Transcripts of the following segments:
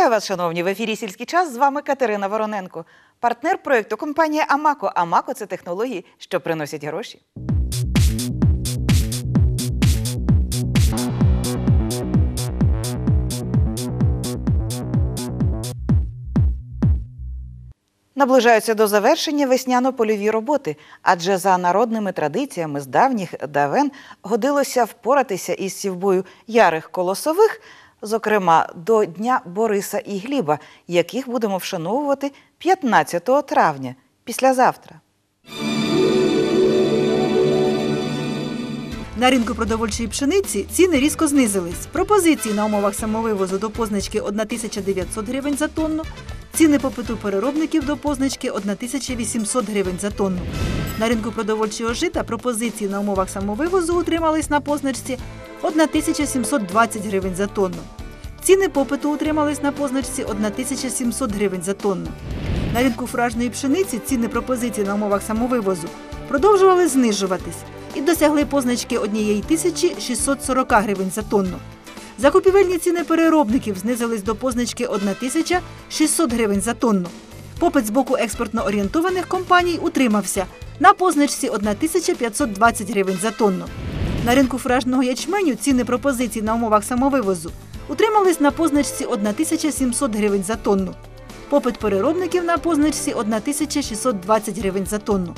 Вітаю вас, шановні. В ефірі сільський час з вами Катерина Вороненко, партнер проєкту компанія Амако. Амако це технології, що приносять гроші. Наближаються до завершення весняно-польові роботи, адже за народними традиціями з давніх давен годилося впоратися із сівбою ярих колосових, зокрема до Дня Бориса і Гліба, яких будемо вшановувати 15 травня, післязавтра. На ринку продовольчої пшениці ціни різко знизились. Пропозиції на умовах самовивозу до позначки 1900 гривень за тонну. Ціни попиту переробників до позначки 1800 гривень за тонну. На ринку продовольчого жита пропозиції на умовах самовивозу утримались на позначці 1720 гривень за тонну. Ціни попиту утримались на позначці 1700 гривень за тонну. На ринку фуражної пшениці ціни пропозицій на умовах самовивозу продовжували знижуватись і досягли позначки 1640 гривень за тонну. Закупівельні ціни переробників знизились до позначки 1600 гривень за тонну. Попит з боку експортно орієнтованих компаній утримався на позначці 1520 гривень за тонну. На ринку фуражного ячменю ціни пропозицій на умовах самовивозу утримались на позначці 1700 гривень за тонну. Попит переробників на позначці 1620 гривень за тонну.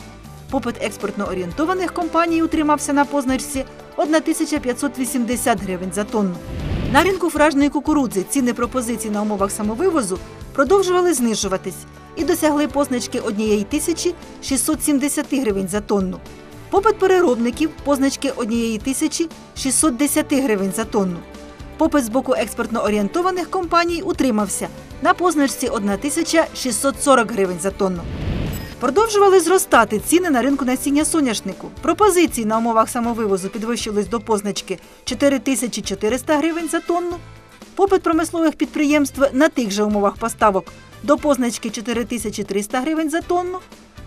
Попит експортно орієнтованих компаній утримався на позначці 1580 гривень за тонну. На ринку фуражної кукурудзи ціни пропозицій на умовах самовивозу продовжували знижуватись і досягли позначки 1670 гривень за тонну. Попит переробників позначки 1610 гривень за тонну. Попит з боку експортно орієнтованих компаній утримався на позначці 1640 гривень за тонну. Продовжували зростати ціни на ринку насіння соняшнику. Пропозиції на умовах самовивозу підвищились до позначки 4400 гривень за тонну. Попит промислових підприємств на тих же умовах поставок до позначки 4300 гривень за тонну.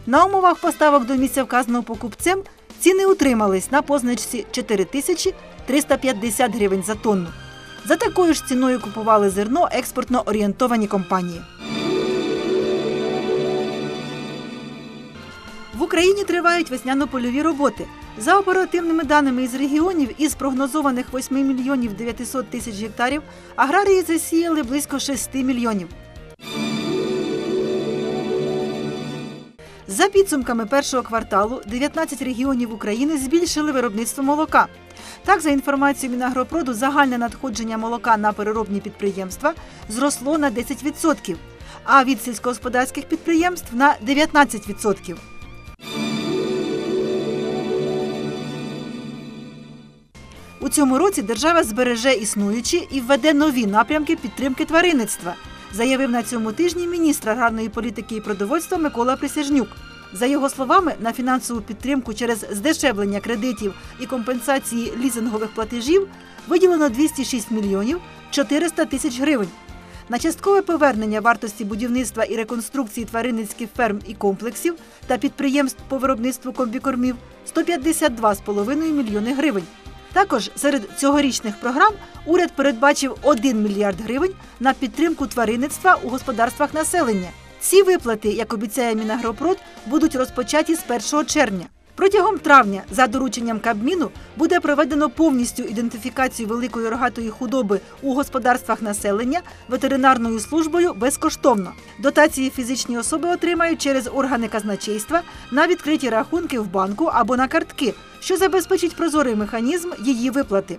На умовах поставок до місця вказаного покупцем ціни утримались на позначці 4350 гривень за тонну. За такою ж ціною купували зерно експортно орієнтовані компанії. В Україні тривають весняно-польові роботи. За оперативними даними із регіонів, із прогнозованих 8 мільйонів 900 тисяч гектарів аграрії засіяли близько 6 мільйонів. За підсумками першого кварталу 19 регіонів України збільшили виробництво молока. Так, за інформацією Мінагропроду, загальне надходження молока на переробні підприємства зросло на 10%, а від сільськогосподарських підприємств на 19%. У цьому році держава збереже існуючі і введе нові напрямки підтримки тваринництва, заявив на цьому тижні міністр аграрної політики і продовольства Микола Присяжнюк. За його словами, на фінансову підтримку через здешевлення кредитів і компенсації лізингових платежів виділено 206 мільйонів 400 тисяч гривень. На часткове повернення вартості будівництва і реконструкції тваринницьких ферм і комплексів та підприємств по виробництву комбікормів 152,5 мільйони гривень. Також серед цьогорічних програм уряд передбачив 1 мільярд гривень на підтримку тваринництва у господарствах населення. Ці виплати, як обіцяє Мінагропрод, будуть розпочаті з 1 червня. Протягом травня, за дорученням Кабміну, буде проведено повністю ідентифікацію великої рогатої худоби у господарствах населення ветеринарною службою безкоштовно. Дотації фізичні особи отримають через органи казначейства на відкриті рахунки в банку або на картки, що забезпечить прозорий механізм її виплати.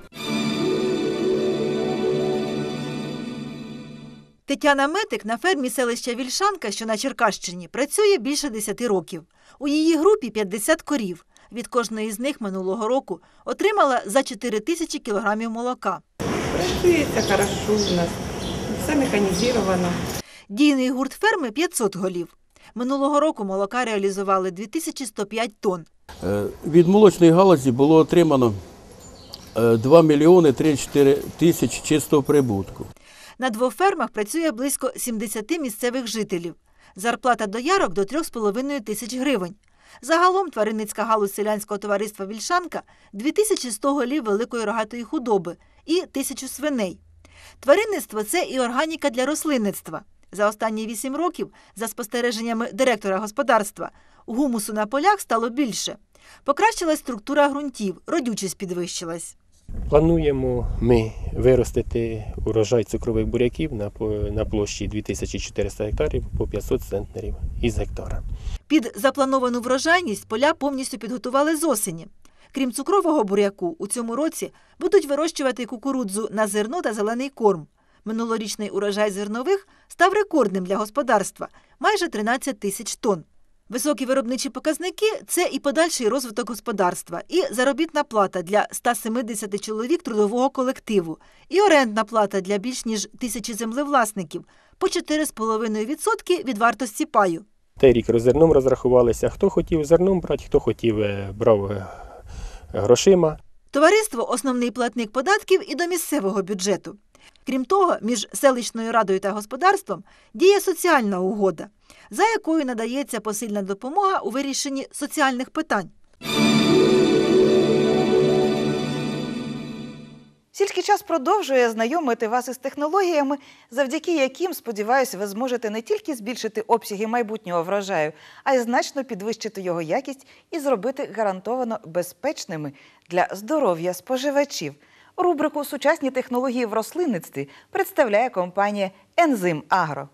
Тетяна Метик на фермі селища Вільшанка, що на Черкащині, працює більше 10 років. У її групі 50 корів. Від кожної з них минулого року отримала за 4 тисячі кілограмів молока. Працюється хорошо у нас, все механізовано. Дійний гурт ферми 500 голів. Минулого року молока реалізували 2105 тонн. Е, Від молочної галузі було отримано е, 2 мільйони 34 тисячі чистого прибутку. На двох фермах працює близько 70 місцевих жителів. Зарплата доярок до 3,5 тисяч гривень. Загалом тваринницька галузь селянського товариства Вільшанка 2100 голів великої рогатої худоби і тисячу свиней. Тваринництво це і органіка для рослинництва. За останні 8 років, за спостереженнями директора господарства, гумусу на полях стало більше. Покращилась структура ґрунтів, родючість підвищилась. Плануємо ми виростити урожай цукрових буряків на, площі 2400 гектарів по 500 центнерів із гектара. Під заплановану врожайність поля повністю підготували з осені. Крім цукрового буряку, у цьому році будуть вирощувати кукурудзу на зерно та зелений корм. Минулорічний урожай зернових став рекордним для господарства майже 13 тисяч тонн. Високі виробничі показники це і подальший розвиток господарства, і заробітна плата для 170 чоловік трудового колективу, і орендна плата для більш ніж тисячі землевласників по 4,5% від вартості паю. Той рік розерном розрахувалися. Хто хотів зерном брати, хто хотів е, брав е, грошима. Товариство основний платник податків і до місцевого бюджету. Крім того, між селищною радою та господарством діє соціальна угода, за якою надається посильна допомога у вирішенні соціальних питань. Сільський час продовжує знайомити вас із технологіями, завдяки яким, сподіваюся, ви зможете не тільки збільшити обсяги майбутнього врожаю, а й значно підвищити його якість і зробити гарантовано безпечними для здоров'я споживачів. Рубрику Сучасні технології в рослинництві представляє компанія Ензим Агро.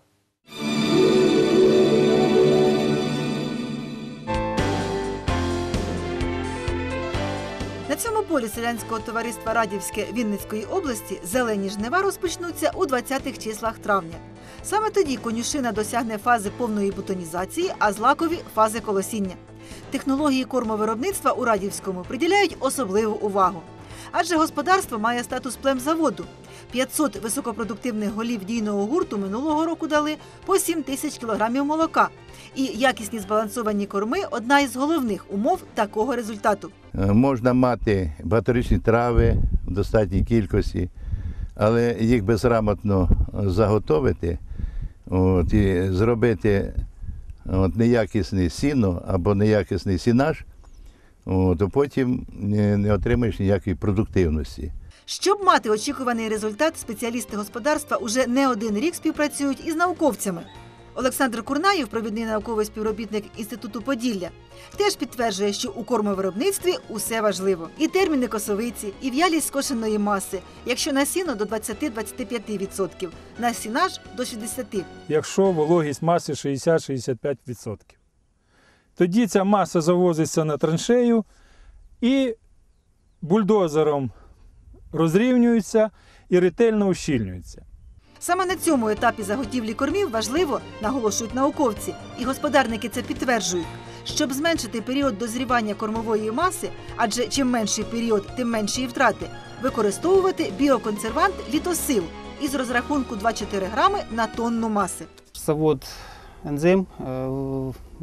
Цьому полі селянського товариства Радівське Вінницької області зелені жнива розпочнуться у 20-х числах травня. Саме тоді конюшина досягне фази повної бутонізації, а злакові фази колосіння. Технології кормовиробництва у Радівському приділяють особливу увагу. Адже господарство має статус племзаводу. 500 високопродуктивних голів дійного гурту минулого року дали по 7 тисяч кілограмів молока. І якісні збалансовані корми одна із головних умов такого результату. Е, Можна мати багаторічні трави в достатній кількості, але їх безграмотно заготовити от, і зробити от, неякісне сіно або неякісний сінаж, то потім не отримаєш ніякої продуктивності. Щоб мати очікуваний результат, спеціалісти господарства уже не один рік співпрацюють із науковцями. Олександр Курнаєв, провідний науковий співробітник Інституту Поділля, теж підтверджує, що у кормовиробництві усе важливо: і терміни косовиці, і в'ялість скошеної маси, якщо на сіно до 20-25%, на сінаж до 60%. якщо вологість маси 60-65%. Тоді ця маса завозиться на траншею і бульдозером розрівнюється і ретельно ущільнюється. Саме на цьому етапі заготівлі кормів важливо, наголошують науковці, і господарники це підтверджують, щоб зменшити період дозрівання кормової маси, адже чим менший період, тим менші і втрати, використовувати біоконсервант літосил із розрахунку 2-4 грами на тонну маси. завод ензим, е,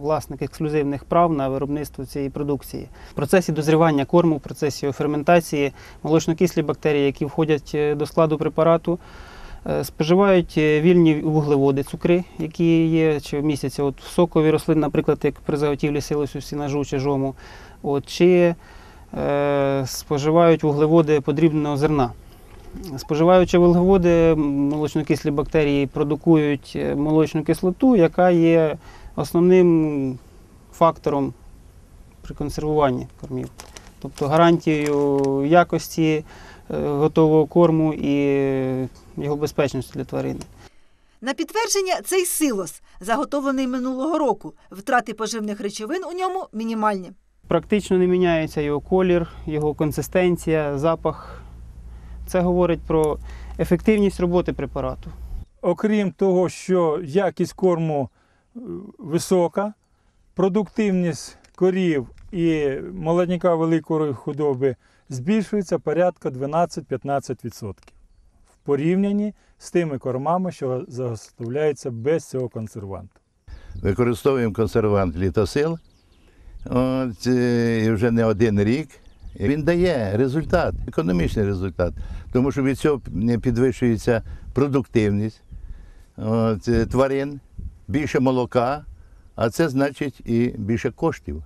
власник ексклюзивних прав на виробництво цієї продукції. В процесі дозрівання корму, в процесі ферментації молочнокислі бактерії, які входять е, до складу препарату, е, споживають е, вільні вуглеводи, цукри, які є чи містяться от в сокові рослин, наприклад, як при заготівлі силосу сінажу чи жому, от, чи е, споживають вуглеводи подрібненого зерна. Споживаючи вуглеводи, молочнокислі бактерії продукують молочну кислоту, яка є основним фактором при консервуванні кормів. Тобто гарантією якості е, готового корму і його безпечності для тварини. На підтвердження цей силос, заготовлений минулого року. Втрати поживних речовин у ньому мінімальні. Практично не міняється його колір, його консистенція, запах. Це говорить про ефективність роботи препарату. Окрім того, що якість корму висока, продуктивність корів і молодняка великої худоби збільшується порядка 12-15% в порівнянні з тими кормами, що заготовляються без цього консерванту. Використовуємо консервант літосил от, е, і вже не один рік. Він дає результат, економічний результат, тому що від цього підвищується продуктивність от, е, тварин, більше молока, а це значить і більше коштів.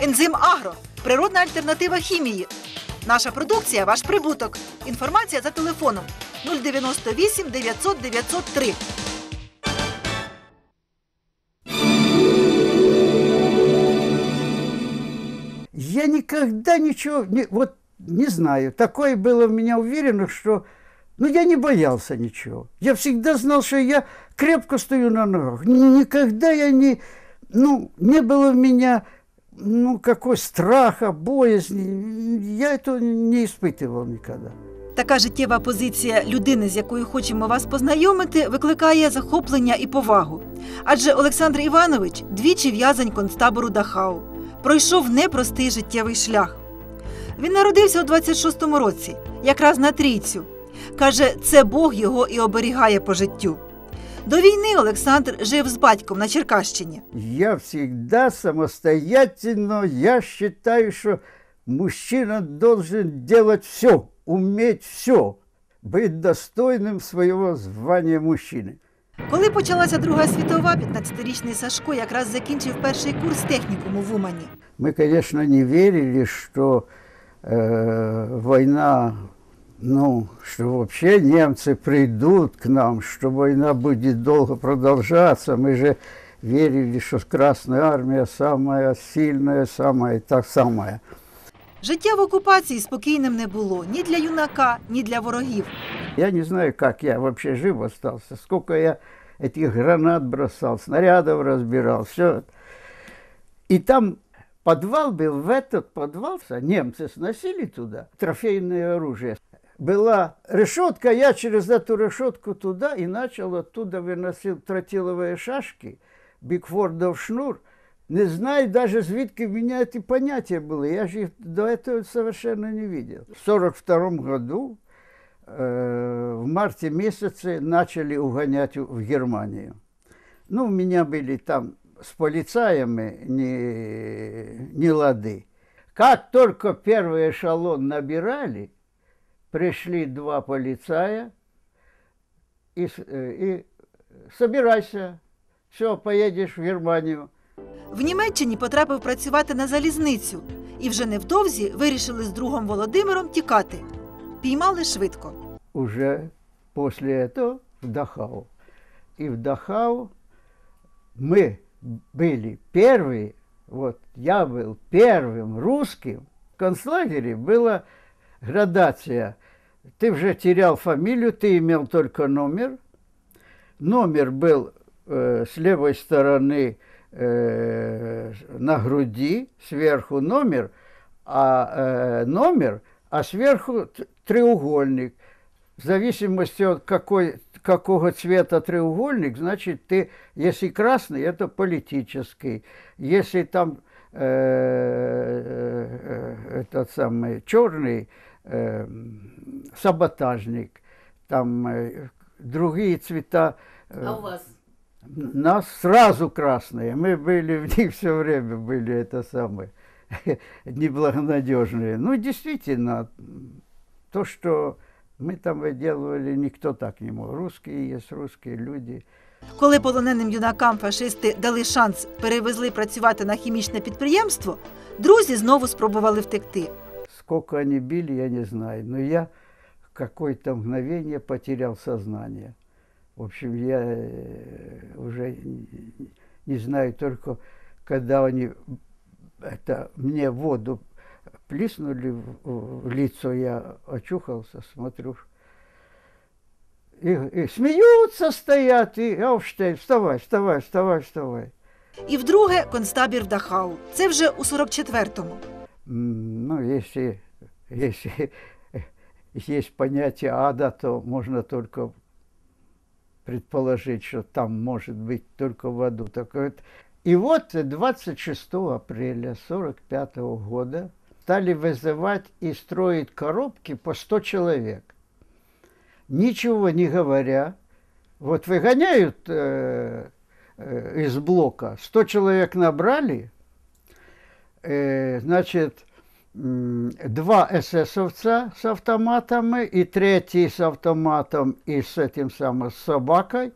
Ензим Агро природна альтернатива хімії. Наша продукція ваш прибуток. Інформація за телефоном 098 900 903. Я никогда ничего, не, вот не знаю, такое было в меня уверено, что ну, я не боялся ничего. Я всегда знал, что я крепко стою на ногах. Ни- Никогда я не, ну, не было в меня, ну, какой страха, боязни. Я этого не испытывал никогда. Така життєва позиція людини, з якою хочемо вас познайомити, викликає захоплення і повагу. Адже Олександр Іванович двічі в'язень концтабору Дахау. Пройшов непростий життєвий шлях. Він народився у 26-му році, якраз на трійцю. Каже, це Бог його і оберігає по життю. До війни Олександр жив з батьком на Черкащині. Я всегда самостоятельно, я считаю, что мужчина должен делать все, уметь все, быть достойным своего звания мужчины. Коли почалася Друга світова, 15-річний Сашко якраз закінчив перший курс технікуму в Умані. Мы, конечно, не верили, что э, война, ну, что вообще немцы придут к нам, что война будет долго продолжаться. Мы же верили, что Красная Армия самая сильная, самая та самая. Життя в окупації спокійним не було ні для юнака, ні для ворогів. Я не знаю, как я вообще жив остался, сколько я этих гранат бросал, снарядов разбирал, все. И там подвал был, в этот подвал немцы сносили туда трофейное оружие. Была решетка, я через эту решетку туда и начал оттуда выносил тротиловые шашки, Бигфордов шнур. Не знаю даже, звідки в меня эти понятия были. Я же их до этого совершенно не видел. В 42 году э, в марте месяце начали угонять в Германию. Ну, у меня были там с полицаями не, не лады. Как только первый эшелон набирали, пришли два полицая и, с- э, и собирайся, все, поедешь в Германию. В Німеччині потрапив працювати на залізницю і вже невдовзі вирішили з другом Володимиром тікати. Піймали швидко. уже после этого в Дахау. И в Дахау мы были первые, вот я был первым русским. В концлагере была градация. Ты уже терял фамилию, ты имел только номер. Номер был э, с левой стороны э, на груди, сверху номер, а э, номер, а сверху треугольник. В зависимости от какой, какого цвета треугольник, значит, ты, если красный, это политический. Если там э, э, этот самый черный, э, саботажник, там э, другие цвета. э, А у вас? нас сразу красные. Мы были в них все время, были это самое, неблагонадежные. Ну, действительно, то, что мы там выделывали, никто так не мог. Русские есть русские люди. Коли полоненим юнакам фашисти дали шанс, перевезли працювати на хімічне підприємство, друзі знову спробували втекти. Сколько они били, я не знаю. Но я в какое-то мгновение потерял сознание. В общем, я э, уже не- не знаю только, когда они это, мне воду плеснули в, в лицо, я очухался, смотрю. И, и смеются, стоят, и Ауфштейн, вставай, вставай, вставай, вставай. І вдруге концтабір Дахау. Це вже у 44-му. М, Ну, если, если есть понятие ада, то можно только предположить, что там может быть только в аду. Так вот, И вот 26 апреля 1945 года стали вызывать и строить коробки по 100 человек. Ничего не говоря, вот выгоняют э, э, из блока, 100 человек набрали, э, значит, два эсэсовца с автоматами и третий с автоматом и с этим самым с собакой,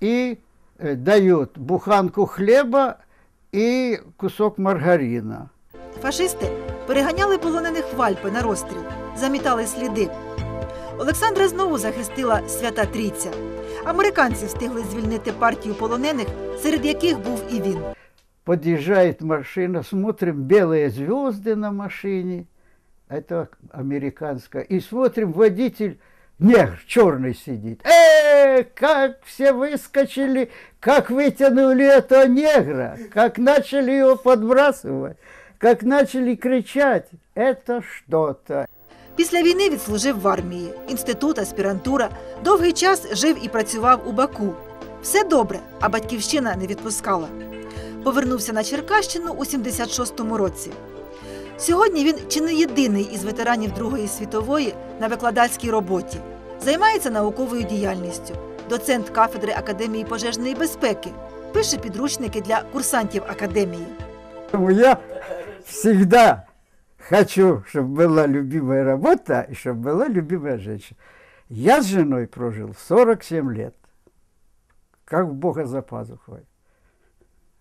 и э, дают буханку хлеба и кусок маргарина. Фашисти переганяли полонених в Альпи на розстріл, замітали сліди. Олександра знову захистила свята Трійця. Американці встигли звільнити партію полонених, серед яких був і він. Подъезжает машина, смотрим белые звезды на машине. Это американская. И смотрим, водитель негр черный сидит. Э, как все выскочили, как вытянули этого негра, как начали его подбрасывать, как начали кричать. Это что-то. Після війни відслужив в армії, інститут, аспірантура. Довгий час жив і працював у Баку. Все добре, а батьківщина не відпускала. Повернувся на Черкащину у 76-му році. Сьогодні він чи не єдиний із ветеранів Другої світової на викладацькій роботі. Займається науковою діяльністю, доцент кафедри Академії пожежної безпеки, пише підручники для курсантів академії. Я всегда хочу, чтобы была любимая работа и чтобы была любимая женщина. Я с женой прожил 47 лет, как в Бога за пазухой.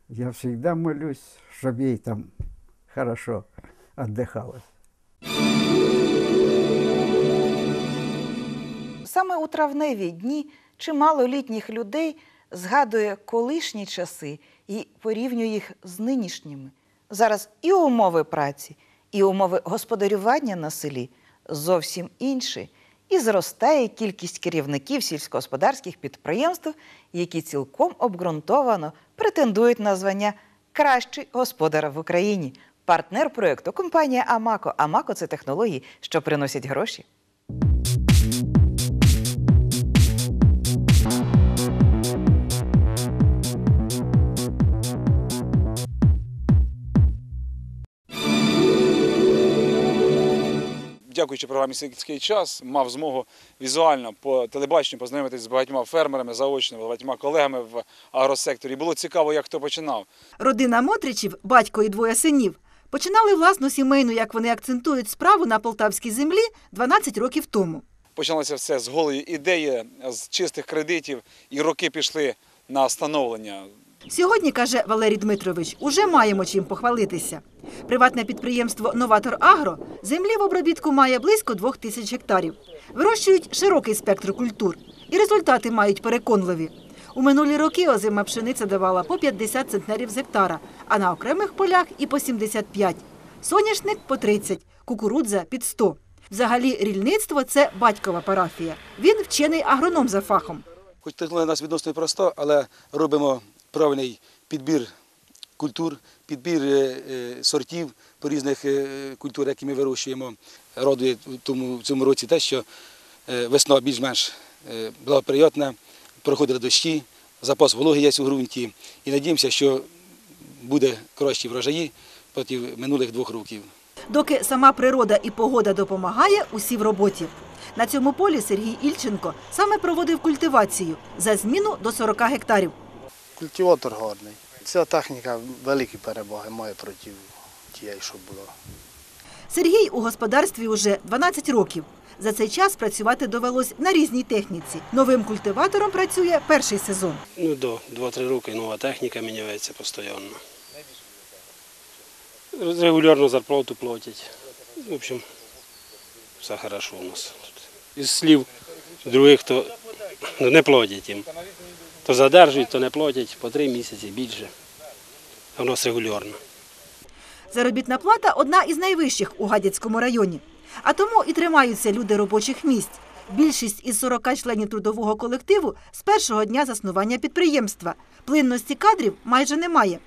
Я всегда молюсь, чтобы ей там хорошо отдыхалось. Саме у травневі дні чимало літніх людей згадує колишні часи і порівнює їх з нинішніми. Зараз і умови праці, і умови господарювання на селі зовсім інші, і зростає кількість керівників сільськогосподарських підприємств, які цілком обґрунтовано претендують на звання кращий господар в Україні. Партнер проєкту компанія Амако. Амако це технології, що приносять гроші. Дякуючи програмі «Сільський час, мав змогу візуально по телебаченню познайомитися з багатьма фермерами, заочно, багатьма колегами в агросекторі. Було цікаво, як хто починав. Родина Мотричів, батько і двоє синів, починали власну сімейну, як вони акцентують, справу на полтавській землі 12 років тому. Почалося все з голої ідеї, з чистих кредитів, і роки пішли на становлення. Сьогодні, каже Валерій Дмитрович, уже маємо чим похвалитися. Приватне підприємство Новатор Агро землі в обробітку має близько двох тисяч гектарів. Вирощують широкий спектр культур. І результати мають переконливі. У минулі роки озима пшениця давала по 50 центнерів з гектара, а на окремих полях і по 75. Соняшник по 30, кукурудза під 100. Взагалі, рільництво це батькова парафія. Він вчений агроном за фахом. Хоч технологія у нас відносно проста, але робимо правильний підбір культур, підбір е, е, сортів по різних е, культур, які ми вирощуємо. Радує в цьому році те, що весна більш-менш е, була приятна, проходили дощі, запас вологи є у ґрунті. І надіємося, що буде кращі врожаї проти минулих двох років. Доки сама природа і погода допомагає, усі в роботі. На цьому полі Сергій Ільченко саме проводив культивацію за зміну до 40 гектарів. Культиватор гарний. Ця техніка великі переваги має проти тієї, що було. Сергій у господарстві уже 12 років. За цей час працювати довелось на різній техніці. Новим культиватором працює перший сезон. Ну, до 2-3 роки нова техніка міняється постійно. Регулярно зарплату платять. В общем, все хорошо у нас тут. Із слів других, то не платять їм. То задержують, то не платять по три місяці більше. Нас регулярно. Заробітна плата одна із найвищих у Гадяцькому районі. А тому і тримаються люди робочих місць. Більшість із 40 членів трудового колективу з першого дня заснування підприємства. Плинності кадрів майже немає.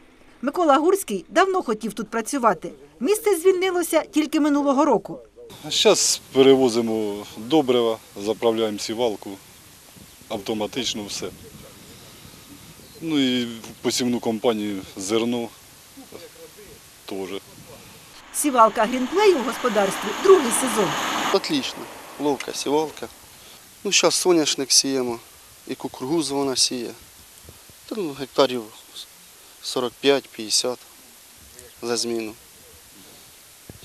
Микола Гурський давно хотів тут працювати. Місце звільнилося тільки минулого року. Зараз перевозимо добрива, заправляємо сівалку, автоматично все. Ну і посівну компанію зерно теж. Сівалка Грінплей у господарстві другий сезон. Отлично. Ловка, сівалка. Ну, зараз соняшник сіємо, і кукурузу вона сіє. Та, ну, гектарів 45-50 за зміну.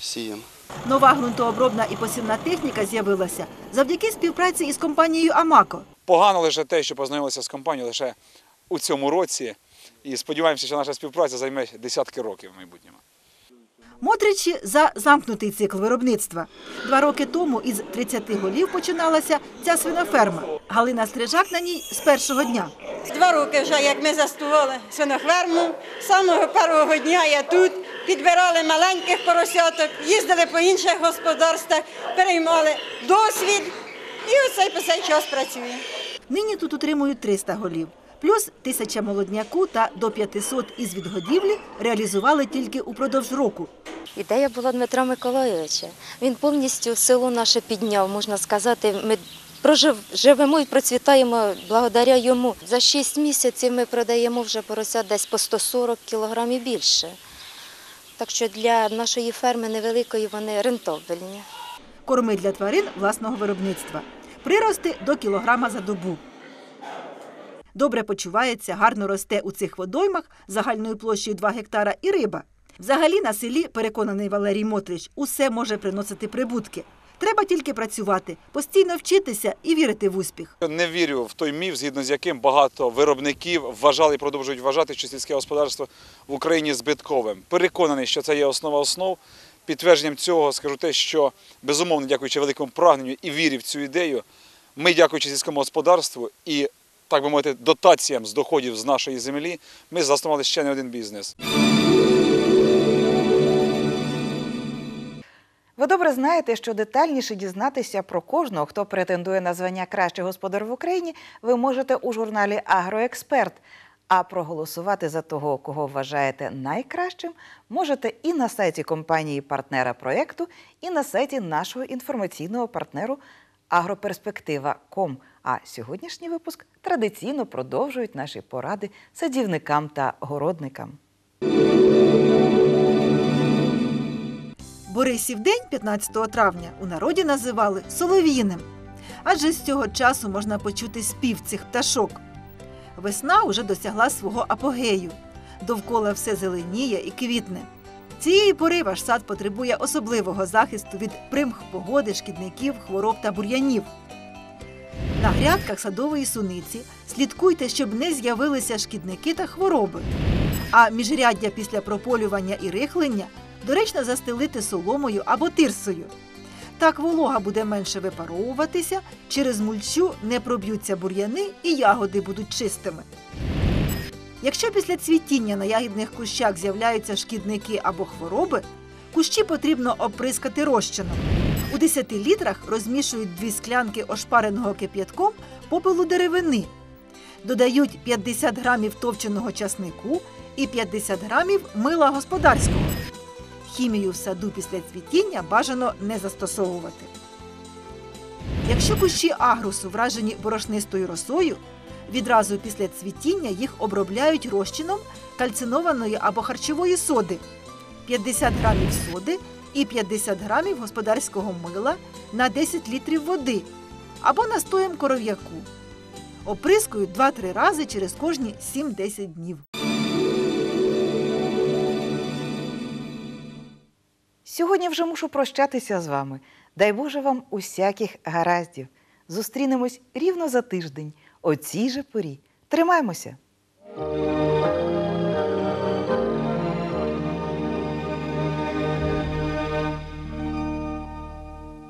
Сіємо. Нова ґрунтообробна і посівна техніка з'явилася завдяки співпраці із компанією Амако. Погано лише те, що познайомилися з компанією лише у цьому році. І сподіваємося, що наша співпраця займе десятки років в майбутньому. Мотричі за замкнутий цикл виробництва. Два роки тому із 30 голів починалася ця свиноферма. Галина Стрижак на ній з першого дня. Два роки вже, як ми заснували свиноферму. З самого першого дня я тут підбирали маленьких поросяток, їздили по інших господарствах, переймали досвід. І оцей по цей час працює. Нині тут утримують 300 голів. Плюс тисяча молодняку та до 500 із відгодівлі реалізували тільки упродовж року. Ідея була Дмитра Миколайовича. Він повністю село наше підняв, можна сказати. Ми прожив, живемо і процвітаємо благодаря йому. За 6 місяців ми продаємо вже порося десь по 140 кілограмів більше. Так що для нашої ферми невеликої вони рентабельні. Корми для тварин власного виробництва. Прирости до кілограма за добу. Добре почувається, гарно росте у цих водоймах загальною площею 2 гектара і риба. Взагалі на селі, переконаний Валерій Мотрич, усе може приносити прибутки. Треба тільки працювати, постійно вчитися і вірити в успіх. Не вірю в той міф, згідно з яким багато виробників вважали і продовжують вважати, що сільське господарство в Україні збитковим. Переконаний, що це є основа основ. Підтвердженням цього скажу те, що безумовно, дякуючи великому прагненню і вірі в цю ідею, ми, дякуючи сільському господарству і так би мовити, дотаціям з доходів з нашої землі, ми заснували ще не один бізнес. Ви добре знаєте, що детальніше дізнатися про кожного, хто претендує на звання кращий господар в Україні, ви можете у журналі Агроексперт. А проголосувати за того, кого вважаєте найкращим, можете і на сайті компанії партнера проєкту, і на сайті нашого інформаційного партнеру Агроперспектива.ком. А сьогоднішній випуск традиційно продовжують наші поради садівникам та городникам. Борисів день 15 травня у народі називали Солов'їним, адже з цього часу можна почути спів цих пташок. Весна уже досягла свого апогею. Довкола все зеленіє і квітне. Цієї пори ваш сад потребує особливого захисту від примх погоди, шкідників, хвороб та бур'янів. На грядках садової суниці слідкуйте, щоб не з'явилися шкідники та хвороби. А міжряддя після прополювання і рихлення доречно застелити соломою або тирсою. Так волога буде менше випаровуватися, через мульчу не проб'ються бур'яни і ягоди будуть чистими. Якщо після цвітіння на ягідних кущах з'являються шкідники або хвороби, кущі потрібно оприскати розчином. У 10 літрах розмішують дві склянки ошпареного кип'ятком попелу деревини. Додають 50 грамів товченого часнику і 50 грамів мила господарського. Хімію в саду після цвітіння бажано не застосовувати. Якщо кущі агрусу вражені борошнистою росою, відразу після цвітіння їх обробляють розчином кальцинованої або харчової соди, 50 грамів соди і 50 грамів господарського мила на 10 літрів води або настоєм коров'яку. Оприскують 2-3 рази через кожні 7-10 днів. Сьогодні вже мушу прощатися з вами. Дай Боже вам усяких гараздів. Зустрінемось рівно за тиждень, о цій же порі. Тримаймося!